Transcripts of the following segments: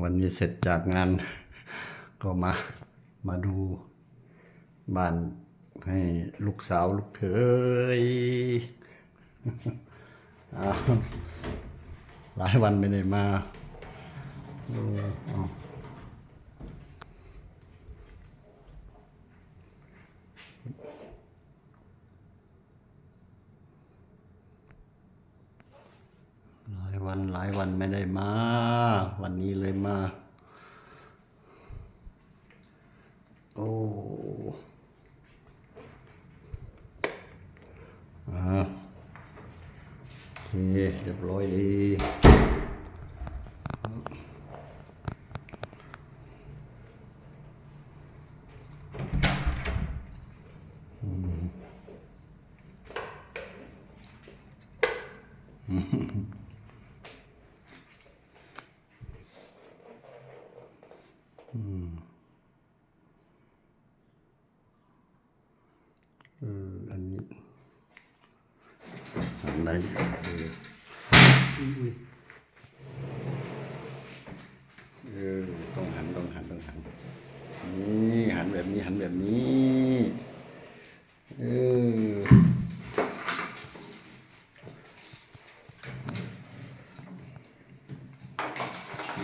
วันนี้เสร็จจากงาน ก็มามาดูบ้านให้ลูกสาวลูกเขยหลายวันไม่ได้มาเออเอาหลาย วันไม่ได้มา วันนี้เลยมา โอ้อาโอเคเรียบร้อยดี อออันนี้อันไหนเอออุ้ยเออต้องหันต้องหันต้องหันนี่หันแบบนี้หันแบบนี้เออ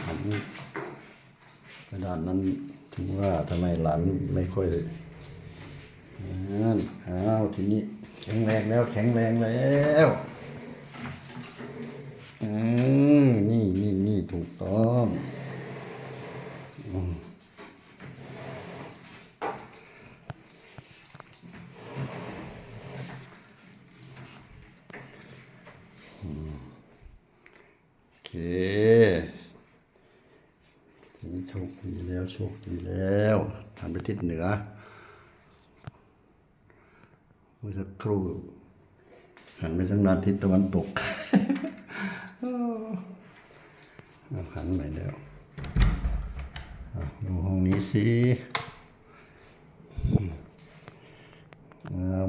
หันกระดานนั้นถึงว่าทำไม หลานไม่ค่อยนั่นอ้าวทีนี้แข็งแรงแล้ว แข็งแรงแล้วอืมนี่นี่นี่ถูกต้องอืมอืมโอเคทีนี้โชคดีแล้วโชคดีแล้ว นไปทิศเหนือเมื่อสักครู่หันไปทางด้านทิศตะวันตกหันใหม่แล้วดูห้องนี้สิ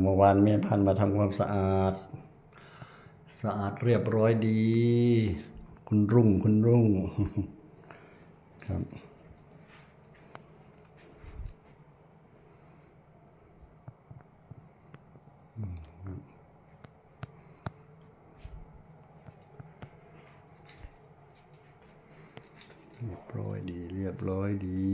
เมื่อวานแม่พันมาทำความสะอาด สะอาดเรียบร้อยดี คุณรุ่งคุณรุ่งครับ เรียบร้อยดี เรียบร้อยดี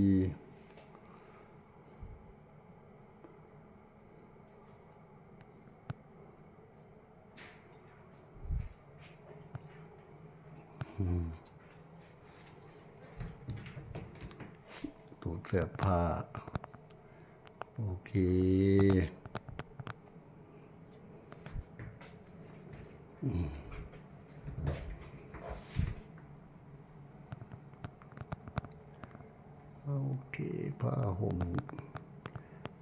ตู้เสื้อผ้า โอเค โอ เคผ้าห่ม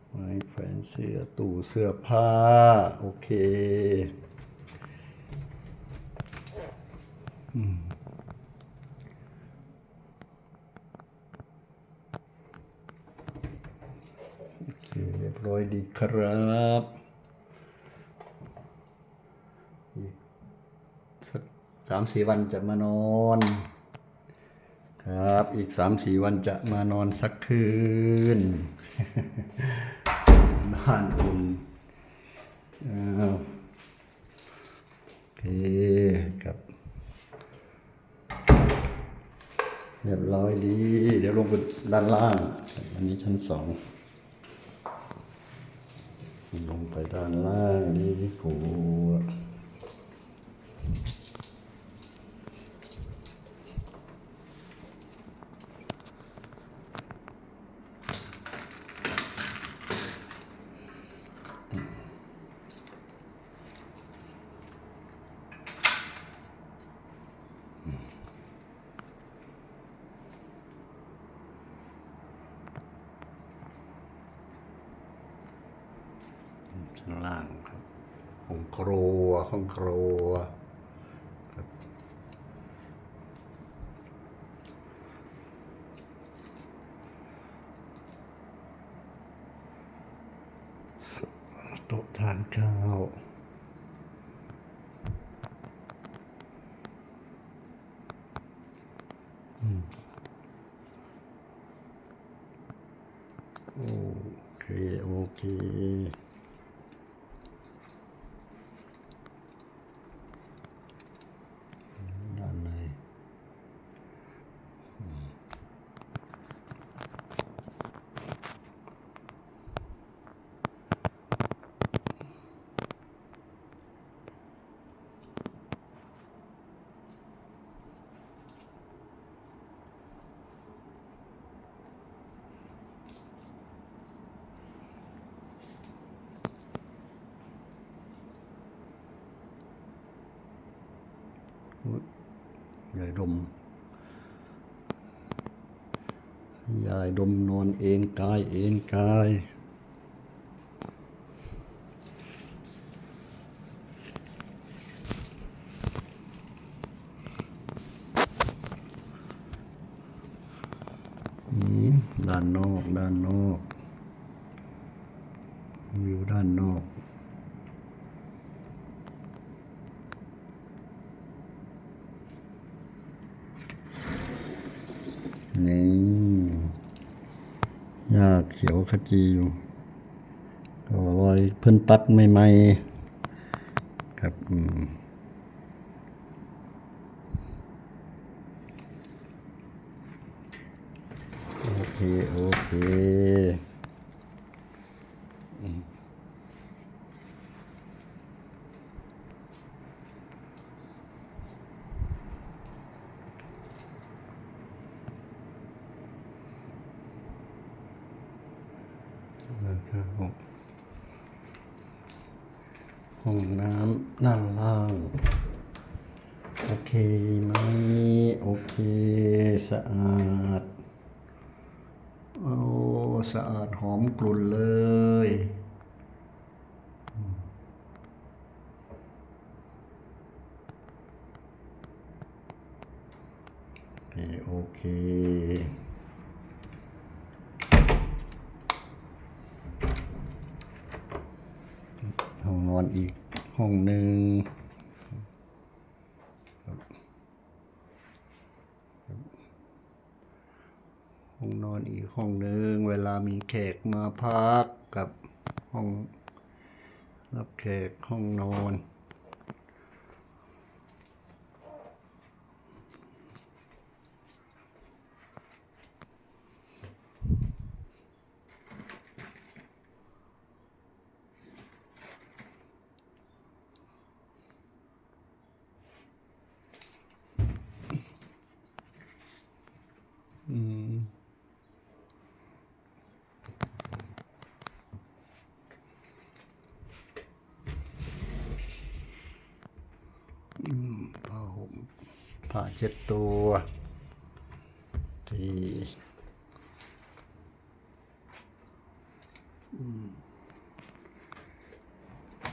ไม้แขวนเสื้อตู้เสื้อผ้า โอเคอืมโอเคเรียบร้อยดีครับ อีกสักสามสี่วันจะมานอน ครับ อีกสามสี่วันจะมานอนสักคืนบ้านอุ่นอ้าวโอเคครับ เรียบร้อยดี เดี๋ยวลงไปด้านล่างอันนี้ชั้นสองลงไปด้านล่างดีที่กู ชั้นล่างครับห้องครัวห้องครัวครับโต๊ะทานข้าว เค โอเค ด้านใน ยายดม ยายดมนอนเองกายเองกายนี่ด้านนอก ด้านนอก วิวด้านนอก นี่หญ้าเขียวขจีอยู่ก็รอยเพิ่นปัดใหม่ๆครับโอเค โอเค ห้องน้ำด้านล่าง โอเคไหมโอเคสะอาด โอ้สะอาดหอมกลุ่นเลยโอเค โอเคห้องนอนอีกห้องหนึ่งห้องนอนอีกห้องหนึ่งเวลามีแขกมาพักกับห้องรับแขกห้องนอน ผ้าเช็ดตัวที่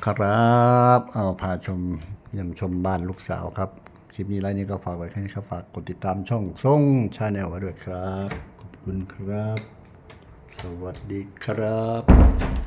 ครับเอาพาชมเยี่ยมชมบ้านลูกสาวครับ คลิปนี้ไลน์นี้ก็ฝากไว้แค่นี้ครับ ฝากกดติดตามช่องส่งชาแนลไว้ด้วยครับ ขอบคุณครับ สวัสดีครับ